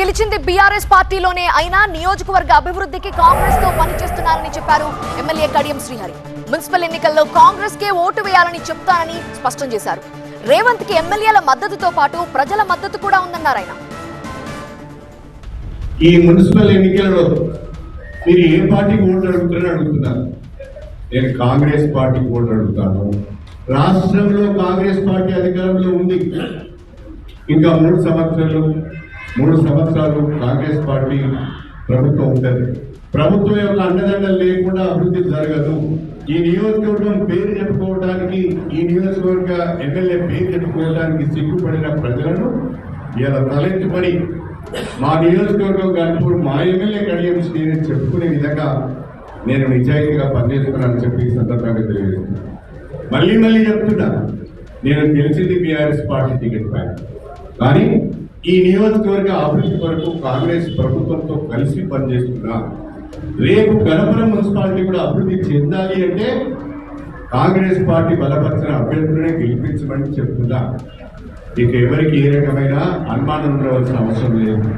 గెలిచింది బీఆర్ఎస్ పార్టీలోనే అయినా నియోజకవర్గ అభివృద్ధికి కాంగ్రెస్తో పనిచేస్తున్నారని చెప్పారు ఎమ్మెల్యే కడియం శ్రీహరి. మున్సిపల్ ఎన్నికల్లో కాంగ్రెస్ కే ఓటు వేయాలని చెప్తానని స్పష్టం చేశారు. రేవంత్కి ఎమ్మెల్యేల మద్దతుతో పాటు ప్రజల మద్దతు కూడా ఉందన్నారు ఆయన. ఈ మున్సిపల్ ఎన్నికలలో మీరు ఏ పార్టీకి ఓట్లు అడుగుతున్నారని అడుగుతున్నారు? నేను కాంగ్రెస్ పార్టీకి ఓట్లు అడుగుతాను. రాష్ట్రంలో కాంగ్రెస్ పార్టీ అధికారంలో ఉంది. ఇంకా మూడు సంవత్సరాలు మూడు సంవత్సరాలు కాంగ్రెస్ పార్టీ ప్రభుత్వం ఉంటుంది. ప్రభుత్వం యొక్క అండదండలు లేకుండా అభివృద్ధి జరగదు. ఈ నియోజకవర్గం పేరు చెప్పుకోవడానికి ఈ నియోజకవర్గ ఎమ్మెల్యే పేరు చెప్పుకోవడానికి సిగ్గుపడిన ప్రజలను ఇలా తలెత్తుకొని మా నియోజకవర్గం గన్పూర్ మా ఎమ్మెల్యే కడియం నేను చెప్పుకునే విధంగా నేను నిజాయితీగా పనిచేస్తున్నానని చెప్పి ఈ సందర్భంగా తెలియజేస్తున్నాను. మళ్ళీ మళ్ళీ చెప్తున్నా నేను గెలిచింది బీఆర్ఎస్ పార్టీ టికెట్ పైన కానీ ఈ నియోజకవర్గ అభివృద్ధి కొరకు కాంగ్రెస్ ప్రభుత్వంతో కలిసి పనిచేస్తున్నా రేపు గణపురం మున్సిపాలిటీ కూడా అభివృద్ధి చెందాలి అంటే కాంగ్రెస్ పార్టీ బలపరిచిన అభ్యర్థులనే గెలిపించమని చెప్తున్నా. ఇక ఎవరికి ఏ రకమైన అనుమానం ఉండవలసిన అవసరం లేదు.